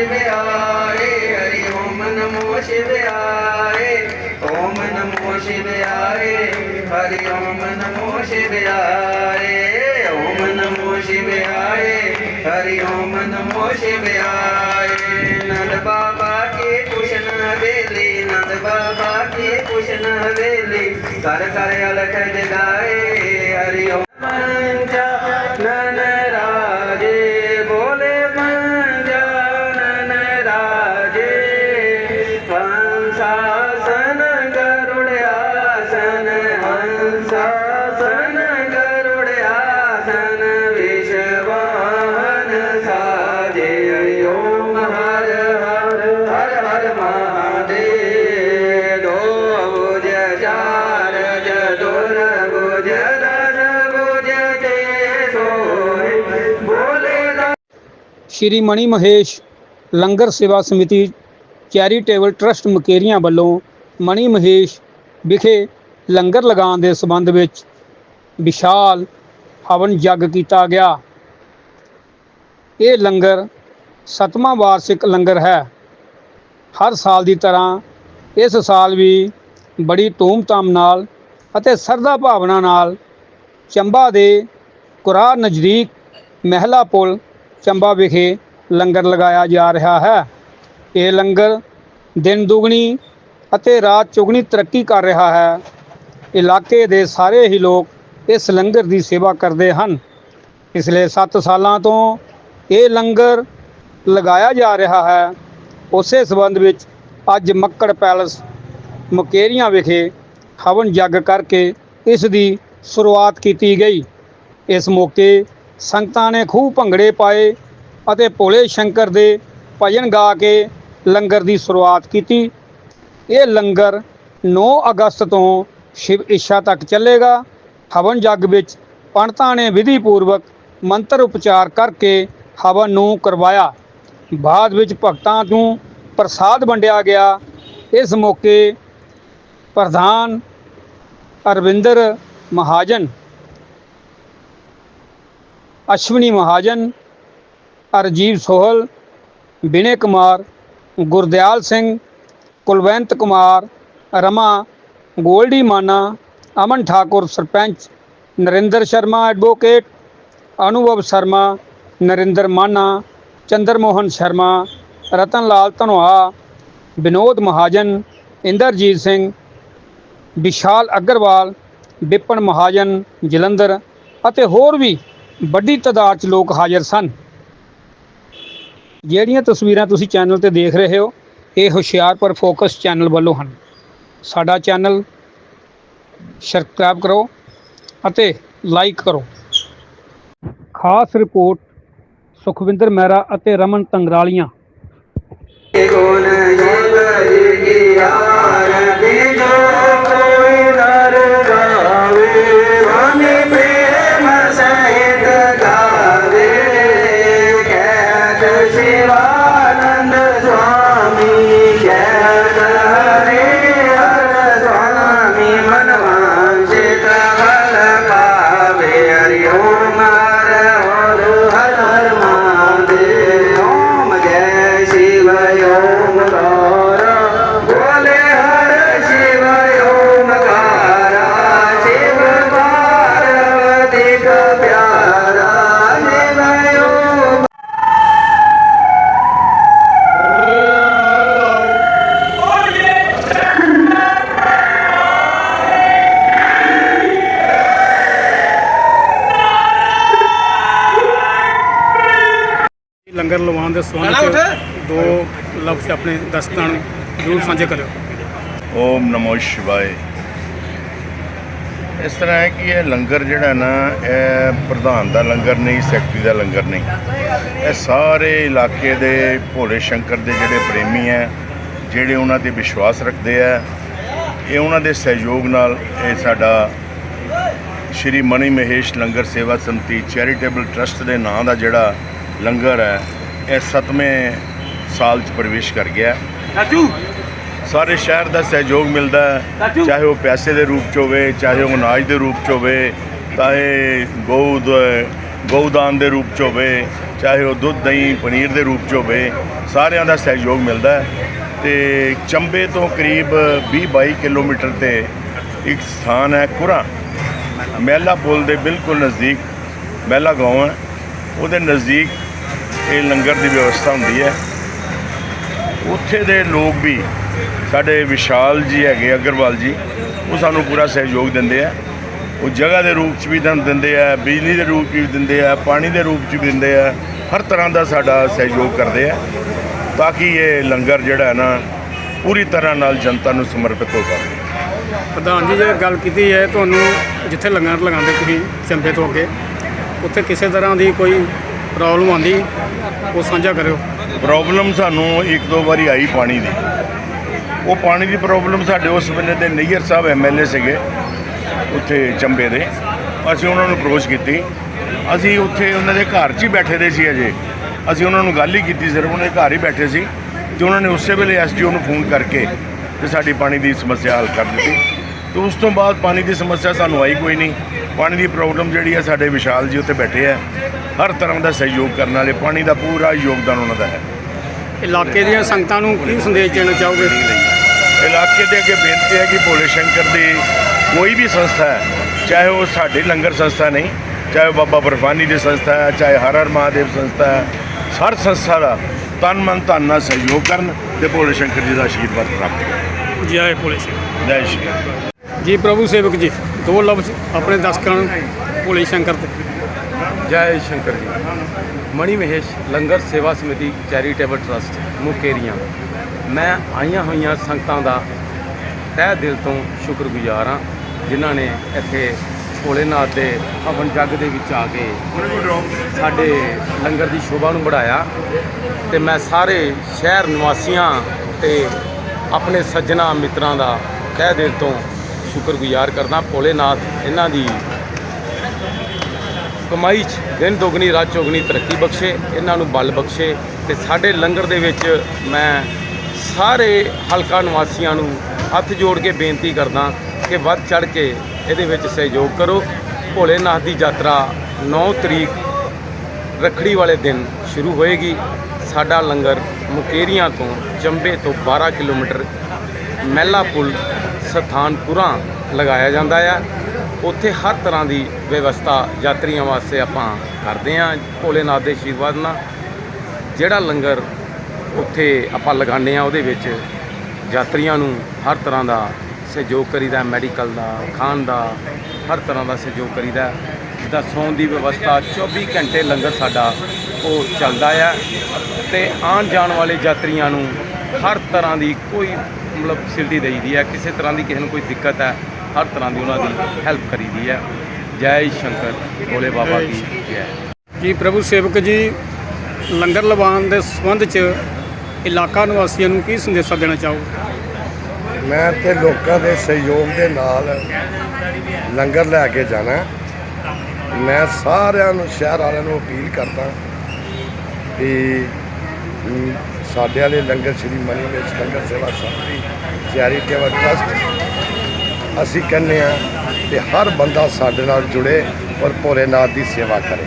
शिवाय ओम नमो शिवाय हरि ओम नमो शिवाय ओम नमो शिवाय हरि ओम नमो शिवाय ओम नमो शिवाय हरि ओम नमो शिवाय नंद बाबा के कुशन हवेली नंद बाबा के कुशन हवेली कर कर अलख जगाए ਸ਼੍ਰੀ ਮਣੀ ਮਹੇਸ਼ ਲੰਗਰ ਸੇਵਾ ਸਮਿਤੀ ਚੈਰੀਟੇਬਲ ਟਰਸਟ ਮਕੇਰੀਆਂ ਵੱਲੋਂ ਮਣੀ ਮਹੇਸ਼ ਵਿਖੇ ਲੰਗਰ ਲਗਾਉਣ ਦੇ ਸਬੰਧ ਵਿੱਚ ਵਿਸ਼ਾਲ ਹਵਨ ਯੱਗ ਕੀਤਾ ਗਿਆ। ਇਹ ਲੰਗਰ ਸਤਵਾਂ ਵਾਰਸ਼ਿਕ ਲੰਗਰ ਹੈ। ਹਰ ਸਾਲ ਦੀ ਤਰ੍ਹਾਂ ਇਸ ਸਾਲ ਵੀ ਬੜੀ ਧੂਮ-ਧਾਮ ਨਾਲ ਅਤੇ ਸਰਦਾ ਭਾਵਨਾ ਨਾਲ ਚੰਬਾ ਦੇ ਕੁਰਾਰ ਨਜ਼ਦੀਕ ਮਹਿਲਾ ਪੁਲ ਚੰਬਾ ਵਿਖੇ ਲੰਗਰ ਲਗਾਇਆ ਜਾ ਰਿਹਾ ਹੈ। ਇਹ ਲੰਗਰ ਦਿਨ ਦੁਗਣੀ ਅਤੇ ਰਾਤ ਚੁਗਣੀ ਤਰੱਕੀ ਕਰ ਰਿਹਾ ਹੈ। ਇਲਾਕੇ ਦੇ ਸਾਰੇ ਹੀ ਲੋਕ ਇਸ ਲੰਗਰ ਦੀ ਸੇਵਾ ਕਰਦੇ ਹਨ। ਪਿਛਲੇ 7 ਸਾਲਾਂ ਤੋਂ ਇਹ ਲੰਗਰ ਲਗਾਇਆ ਜਾ ਰਿਹਾ ਹੈ। ਉਸੇ ਸਬੰਧ ਵਿੱਚ ਅੱਜ ਮੱਕੜ ਪੈਲਸ, ਮੁਕੇਰੀਆਂ ਵਿਖੇ ਹਵਨ ਜੱਗ ਕਰਕੇ ਇਸ ਦੀ ਸ਼ੁਰੂਆਤ ਕੀਤੀ ਗਈ। ਇਸ ਮੌਕੇ ਸੰਗਤਾਂ ਨੇ ਖੂਬ ਭੰਗੜੇ ਪਾਏ ਅਤੇ ਭੋਲੇ ਸ਼ੰਕਰ ਦੇ ਭਜਨ ਗਾ ਕੇ ਲੰਗਰ ਦੀ ਸ਼ੁਰੂਆਤ ਕੀਤੀ। ਇਹ ਲੰਗਰ 9 ਅਗਸਤ ਤੋਂ ਸ਼ਿਵ ਇੱਛਾ ਤੱਕ ਚੱਲੇਗਾ। ਹਵਨ ਜੱਗ ਵਿੱਚ ਪੰਡਤਾਂ ਨੇ ਵਿਧੀ ਪੂਰਵਕ ਮੰਤਰ ਉਪਚਾਰ ਕਰਕੇ ਹਵਨ ਨੂੰ ਕਰਵਾਇਆ। ਬਾਅਦ ਵਿੱਚ ਭਗਤਾਂ ਨੂੰ ਪ੍ਰਸਾਦ ਵੰਡਿਆ ਗਿਆ। ਇਸ ਮੌਕੇ ਪ੍ਰਧਾਨ ਅਰਵਿੰਦਰ ਮਹਾਜਨ ਅਸ਼ਵਨੀ ਮਹਾਜਨ, ਅਰਜੀਵ ਸੋਹਲ ਵਿਨੇ ਕੁਮਾਰ, ਗੁਰਦਿਆਲ ਸਿੰਘ, ਕੁਲਵੰਤ ਕੁਮਾਰ, ਰਮਾ, ਗੋਲਡੀ ਮਾਨਾ, ਅਮਨ ਠਾਕੁਰ ਸਰਪੰਚ, ਨਰਿੰਦਰ ਸ਼ਰਮਾ ਐਡਵੋਕੇਟ ਅਨੁਭਵ ਸ਼ਰਮਾ, ਨਰਿੰਦਰ ਮਾਨਾ ਚੰਦਰ ਮੋਹਨ ਸ਼ਰਮਾ ਰਤਨ ਲਾਲ ਧਨੋਆ ਵਿਨੋਦ ਮਹਾਜਨ, ਇੰਦਰਜੀਤ ਸਿੰਘ, ਵਿਸ਼ਾਲ ਅਗਰਵਾਲ ਵਿਪਨ ਮਹਾਜਨ, ਜਲੰਧਰ ਅਤੇ ਹੋਰ ਵੀ ਵੱਡੀ ਤਾਦਾਦ 'ਚ ਲੋਕ ਹਾਜ਼ਰ ਸਨ। ਜਿਹੜੀਆਂ ਤਸਵੀਰਾਂ ਤੁਸੀਂ ਚੈਨਲ ਤੇ ਦੇਖ ਰਹੇ ਹੋ, ਇਹ ਹੁਸ਼ਿਆਰਪੁਰ ਫੋਕਸ ਚੈਨਲ ਵੱਲੋਂ ਹਨ। ਸਾਡਾ ਚੈਨਲ ਸਬਸਕ੍ਰਾਈਬ ਕਰੋ ਅਤੇ ਲਾਈਕ ਕਰੋ। ਖਾਸ ਰਿਪੋਰਟ ਸੁਖਵਿੰਦਰ ਮਹਿਰਾ ਅਤੇ ਰਮਨ ਤੰਗਰਾਲੀਆਂ। ਲੰਗਰ ਲਵਾਉਣ ਦੇ ਸਬੰਧ ਵਿੱਚ ਦੋ ਲਫ਼ਜ਼ ਆਪਣੇ ਦਰਸ਼ਕਾਂ ਨੂੰ ਜ਼ਰੂਰ ਸਾਂਝੇ ਕਰਿਓ। ਓਮ ਨਮੋ ਸ਼ਿਵਾਏ। ਇਸ ਤਰ੍ਹਾਂ ਹੈ ਕਿ ਇਹ ਲੰਗਰ ਜਿਹੜਾ ਨਾ ਇਹ ਪ੍ਰਧਾਨ ਦਾ ਲੰਗਰ ਨਹੀਂ ਸੈਕਟਰੀ ਦਾ ਲੰਗਰ ਨਹੀਂ। ਇਹ ਸਾਰੇ ਇਲਾਕੇ ਦੇ ਭੋਲੇ ਸ਼ੰਕਰ ਦੇ ਜਿਹੜੇ ਪ੍ਰੇਮੀ ਹੈ ਜਿਹੜੇ ਉਹਨਾਂ ਤੇ ਵਿਸ਼ਵਾਸ ਰੱਖਦੇ ਆ ਇਹ ਉਹਨਾਂ ਦੇ ਸਹਿਯੋਗ ਨਾਲ ਇਹ ਸਾਡਾ ਸ਼੍ਰੀ ਮਣੀ ਮਹੇਸ਼ ਲੰਗਰ ਸੇਵਾ ਸੰਮਤੀ ਚੈਰੀਟੇਬਲ ਟਰਸਟ ਦੇ ਨਾਂ ਦਾ ਜਿਹੜਾ ਲੰਗਰ ਹੈ ਇਹ ਸੱਤਵੇਂ ਸਾਲ 'ਚ ਪ੍ਰਵੇਸ਼ ਕਰ ਗਿਆ ਰਾਜੂ ਸਾਰੇ ਸ਼ਹਿਰ ਦਾ ਸਹਿਯੋਗ ਮਿਲਦਾ ਹੈ ਚਾਹੇ ਉਹ ਪੈਸੇ ਦੇ ਰੂਪ ਚ ਹੋਵੇ ਚਾਹੇ ਉਹ ਅਨਾਜ ਦੇ ਰੂਪ ਚ ਹੋਵੇ ਚਾਹੇ ਗਊ ਦ- ਗਊਦਾਨ ਦੇ ਰੂਪ 'ਚ ਹੋਵੇ ਚਾਹੇ ਉਹ ਦੁੱਧ ਦਹੀਂ ਪਨੀਰ ਦੇ ਰੂਪ 'ਚ ਹੋਵੇ ਸਾਰਿਆਂ ਦਾ ਸਹਿਯੋਗ ਮਿਲਦਾ ਹੈ। ਤੇ ਚੰਬੇ ਤੋਂ ਕਰੀਬ 20-22 ਕਿਲੋਮੀਟਰ ਤੇ ਇੱਕ ਸਥਾਨ ਹੈ ਕੁਰਾ। ਮਹਿਲਾ ਪੁਲ ਦੇ ਬਿਲਕੁਲ ਨਜ਼ਦੀਕ ਮਹਿਲਾ ਗਾਉਂ ਹੈ। ਉਹਦੇ ਨਜ਼ਦੀਕ ਇਹ ਲੰਗਰ ਦੀ ਵਿਵਸਥਾ ਹੁੰਦੀ ਹੈ। ਉੱਥੇ ਦੇ ਲੋਕ ਵੀ, ਸਾਡੇ ਵਿਸ਼ਾਲ ਜੀ ਹੈਗੇ, ਅਗਰਵਾਲ ਜੀ, ਉਹ ਸਾਨੂੰ ਪੂਰਾ ਸਹਿਯੋਗ ਦਿੰਦੇ ਆ। ਉਹ ਜਗ੍ਹਾ ਦੇ ਰੂਪ 'ਚ ਵੀ ਸਾਨੂੰ ਦਿੰਦੇ ਆ, ਬਿਜਲੀ ਦੇ ਰੂਪ 'ਚ ਵੀ ਦਿੰਦੇ ਆ, ਪਾਣੀ ਦੇ ਰੂਪ 'ਚ ਵੀ ਦਿੰਦੇ ਆ, ਹਰ ਤਰ੍ਹਾਂ ਦਾ ਸਾਡਾ ਸਹਿਯੋਗ ਕਰਦੇ ਆ, ਤਾਂ ਕਿ ਇਹ ਲੰਗਰ ਜਿਹੜਾ ਹੈ ਨਾ, ਪੂਰੀ ਤਰ੍ਹਾਂ ਨਾਲ ਜਨਤਾ ਨੂੰ ਸਮਰਪਿਤ ਹੋ ਸਕੇ। ਪ੍ਰਧਾਨ ਜੀ, ਜੇ ਗੱਲ ਕੀਤੀ ਹੈ ਤੁਹਾਨੂੰ ਜਿੱਥੇ ਲੰਗਰ ਲਗਾਉਂਦੇ ਤੁਸੀਂ ਚੰਬੇ ਤੋਂ ਅੱਗੇ, ਉੱਥੇ ਕਿਸੇ ਤਰ੍ਹਾਂ ਦੀ ਕੋਈ ਪ੍ਰੋਬਲਮ ਆਉਂਦੀ, ਉਹ ਸਾਂਝਾ ਕਰਿਓ। ਪ੍ਰੋਬਲਮ ਸਾਨੂੰ ਇੱਕ ਦੋ ਵਾਰੀ ਆਈ ਪਾਣੀ ਦੀ। ਉਹ ਪਾਣੀ ਦੀ ਪ੍ਰੋਬਲਮ ਸਾਡੇ ਉਸ ਵੇਲੇ ਦੇ ਨਈਅਰ ਸਾਹਿਬ ਐਮਐਲਏ ਸੀਗੇ, ਉੱਥੇ ਚੰਬੇ ਦੇ। ਅਸੀਂ ਉਹਨਾਂ ਨੂੰ ਅਪਰੋਚ ਕੀਤੀ। ਅਸੀਂ ਉੱਥੇ ਉਹਨਾਂ ਦੇ ਘਰ 'ਚ ਹੀ ਬੈਠੇ ਦੇ ਸੀ ਅਜੇ। ਅਸੀਂ ਉਹਨਾਂ ਨੂੰ ਗੱਲ ਹੀ ਕੀਤੀ ਸਿਰਫ, ਉਹਨਾਂ ਦੇ ਘਰ ਹੀ ਬੈਠੇ ਸੀ। ਤੇ ਉਹਨਾਂ ਨੇ ਉਸੇ ਵੇਲੇ ਐਸਡੀਓ ਨੂੰ ਫੋਨ ਕਰਕੇ ਤੇ ਸਾਡੀ ਪਾਣੀ ਦੀ ਸਮੱਸਿਆ ਹੱਲ ਕਰ ਦਿੱਤੀ। ਤੇ ਉਸ ਤੋਂ ਬਾਅਦ ਪਾਣੀ ਦੀ ਸਮੱਸਿਆ ਸਾਨੂੰ ਆਈ ਕੋਈ ਨਹੀਂ। ਪਾਣੀ ਦੀ ਪ੍ਰੋਬਲਮ ਜਿਹੜੀ ਹੈ ਸਾਡੇ ਵਿਸ਼ਾਲ ਜੀ ਉੱਥੇ ਬੈਠੇ ਆ। ਹਰ ਤਰ੍ਹਾਂ ਦਾ ਸਹਿਯੋਗ ਕਰਨ ਵਾਲੇ ਪਾਣੀ ਦਾ ਪੂਰਾ ਯੋਗਦਾਨ ਉਹਨਾਂ ਦਾ ਹੈ। ਇਲਾਕੇ ਦੀਆਂ ਸੰਗਤਾਂ ਨੂੰ ਕੀ ਸੰਦੇਸ਼ ਦੇਣਾ ਚਾਹੋਗੇ? ਇਲਾਕੇ ਦੇ ਅੱਗੇ ਬੇਨਤੀ ਹੈ ਕਿ ਭੋਲੇ ਸ਼ੰਕਰ ਦੀ ਕੋਈ ਵੀ ਸੰਸਥਾ ਹੈ ਚਾਹੇ ਉਹ ਸਾਡੀ ਲੰਗਰ ਸੰਸਥਾ ਨਹੀਂ ਚਾਹੇ ਬਾਬਾ ਬਰਫਾਨੀ ਦੀ ਸੰਸਥਾ ਹੈ ਚਾਹੇ ਹਰ ਹਰ ਮਹਾਦੇਵ ਸੰਸਥਾ ਹੈ ਹਰ ਸੰਸਥਾ ਦਾ ਤਨ ਮਨ ਧਨ ਨਾਲ ਸਹਿਯੋਗ ਕਰਨ ਤੇ ਭੋਲੇ ਸ਼ੰਕਰ ਜੀ ਦਾ ਆਸ਼ੀਰਵਾਦ ਪ੍ਰਾਪਤ ਕਰਨ। ਜੈ ਭੋਲੇ ਸਿੰਘ ਜੈ ਸ਼੍ਰੀ ਜੀ ਪ੍ਰਭੂ ਸੇਵਕ ਜੀ ਦੋ ਲਫ਼ਜ਼ ਆਪਣੇ ਦਰਸ਼ਕਾਂ ਨੂੰ ਭੋਲੇ ਸ਼ੰਕਰ ਤੇ। ਜੈ ਸ਼ੰਕਰ ਜੀ। ਮਣੀ ਮਹੇਸ਼ ਲੰਗਰ ਸੇਵਾ ਸਮਿਤੀ ਚੈਰੀਟੇਬਲ ਟਰਸਟ, ਮੁਕੇਰੀਆਂ। ਮੈਂ ਆਈਆਂ ਹੋਈਆਂ ਸੰਗਤਾਂ ਦਾ ਤਹਿ ਦਿਲ ਤੋਂ ਸ਼ੁਕਰਗੁਜ਼ਾਰ ਹਾਂ, ਜਿਨ੍ਹਾਂ ਨੇ ਇੱਥੇ ਭੋਲੇਨਾਥ ਦੇ ਹਵਨ ਜੱਗ ਦੇ ਵਿੱਚ ਆ ਕੇ ਸਾਡੇ ਲੰਗਰ ਦੀ ਸ਼ੋਭਾ ਨੂੰ ਵਧਾਇਆ ਤੇ ਮੈਂ ਸਾਰੇ ਸ਼ਹਿਰ ਨਿਵਾਸੀਆਂ ਤੇ ਆਪਣੇ ਸੱਜਣਾ ਮਿੱਤਰਾਂ ਦਾ ਤਹਿ ਦਿਲ ਤੋਂ ਸ਼ੁਕਰਗੁਜ਼ਾਰ ਕਰਦਾ। ਭੋਲੇਨਾਥ, ਇਹਨਾਂ ਦੀ ਕਮਾਈ 'ਚ ਦਿਨ ਦੁਗਣੀ, ਰਾਤ ਚੌਗਣੀ ਤਰੱਕੀ ਬਖਸ਼ੇ, ਇਹਨਾਂ ਨੂੰ ਬਲ ਬਖਸ਼ੇ ਤੇ ਸਾਡੇ ਲੰਗਰ ਦੇ ਵਿੱਚ ਮੈਂ ਸਾਰੇ ਹਲਕਾ ਨਿਵਾਸੀਆਂ ਨੂੰ ਹੱਥ ਜੋੜ ਕੇ ਬੇਨਤੀ ਕਰਦਾ ਕਿ ਵੱਧ ਚੜ ਕੇ ਇਹਦੇ ਵਿੱਚ ਸਹਿਯੋਗ ਕਰੋ। ਭੋਲੇਨਾਥ ਦੀ ਯਾਤਰਾ 9 ਤਰੀਕ ਰੱਖੜੀ ਵਾਲੇ ਦਿਨ ਸ਼ੁਰੂ ਹੋਏਗੀ। ਸਾਡਾ ਲੰਗਰ ਮੁਕੇਰੀਆਂ ਤੋਂ ਚੰਬੇ ਤੋਂ 12 ਕਿਲੋਮੀਟਰ ਮਹਿਲਾ ਪੁਲ ਸਥਾਨਪੁਰਾ ਲਗਾਇਆ ਜਾਂਦਾ ਆ। ਉੱਥੇ ਹਰ ਤਰ੍ਹਾਂ ਦੀ ਵਿਵਸਥਾ ਯਾਤਰੀਆਂ ਵਾਸਤੇ ਆਪਾਂ ਕਰਦੇ ਹਾਂ ਭੋਲੇਨਾਥ ਦੇ ਆਸ਼ੀਰਵਾਦ ਨਾਲ। ਜਿਹੜਾ ਲੰਗਰ ਉੱਥੇ ਆਪਾਂ ਲਗਾਉਂਦੇ ਆ ਉਹਦੇ ਵਿੱਚ ਯਾਤਰੀਆਂ ਨੂੰ ਹਰ ਤਰ੍ਹਾਂ ਦਾ ਸਹਿਯੋਗ ਕਰੀਦਾ, ਮੈਡੀਕਲ ਦਾ, ਖਾਣ ਦਾ, ਹਰ ਤਰ੍ਹਾਂ ਦਾ ਸਹਿਯੋਗ ਕਰੀਦਾ। ਜਿੱਦਾਂ ਸੌਣ ਦੀ ਵਿਵਸਥਾ 24 ਘੰਟੇ ਲੰਗਰ ਸਾਡਾ ਉਹ ਚੱਲਦਾ ਆ ਤੇ ਆਉਣ ਜਾਣ ਵਾਲੇ ਯਾਤਰੀਆਂ ਨੂੰ ਹਰ ਤਰ੍ਹਾਂ ਦੀ ਕੋਈ ਮਤਲਬ ਫੈਸਿਲਿਟੀ ਦੇਈਦੀ ਹੈ ਕਿਸੇ ਤਰ੍ਹਾਂ ਦੀ ਕਿਸੇ ਨੂੰ ਕੋਈ ਦਿੱਕਤ ਹੈ ਹਰ ਤਰ੍ਹਾਂ ਦੀ ਉਹਨਾਂ ਦੀ ਹੈਲਪ ਕਰੀਦੀ ਹੈ। ਜੈ ਸ਼ੰਕਰ ਭੋਲੇ ਬਾਬਾ ਕੀ ਜੈ। ਜੀ ਪ੍ਰਭੂ ਸੇਵਕ ਜੀ ਲੰਗਰ ਲਵਾਉਣ ਦੇ ਸੰਬੰਧ 'ਚ ਇਲਾਕਾ ਨਿਵਾਸੀਆਂ ਨੂੰ ਕੀ ਸੰਦੇਸ਼ਾ ਦੇਣਾ ਚਾਹੋਗੇ? ਮੈਂ ਤੇ ਲੋਕਾਂ ਦੇ ਸਹਿਯੋਗ ਦੇ ਨਾਲ ਲੰਗਰ ਲੈ ਕੇ ਜਾਣਾ। ਮੈਂ ਸਾਰਿਆਂ ਨੂੰ ਸ਼ਹਿਰ ਵਾਲਿਆਂ ਨੂੰ ਅਪੀਲ ਕਰਦਾ ਕਿ ਸਾਡੇ ਵਾਲੇ ਲੰਗਰ ਸ਼੍ਰੀ ਮਨੀ ਵਿੱਚ ਲੰਗਰ ਸੇਵਾ ਸਮਿਤੀ ਚੈਰੀਟੇਬਲ ਟਰਸਟ ਅਸੀਂ ਕਹਿੰਦੇ ਆ ਕਿ ਹਰ ਬੰਦਾ ਸਾਡੇ ਨਾਲ ਜੁੜੇ ਔਰ ਭੋਲੇਨਾਥ ਦੀ ਸੇਵਾ ਕਰੇ।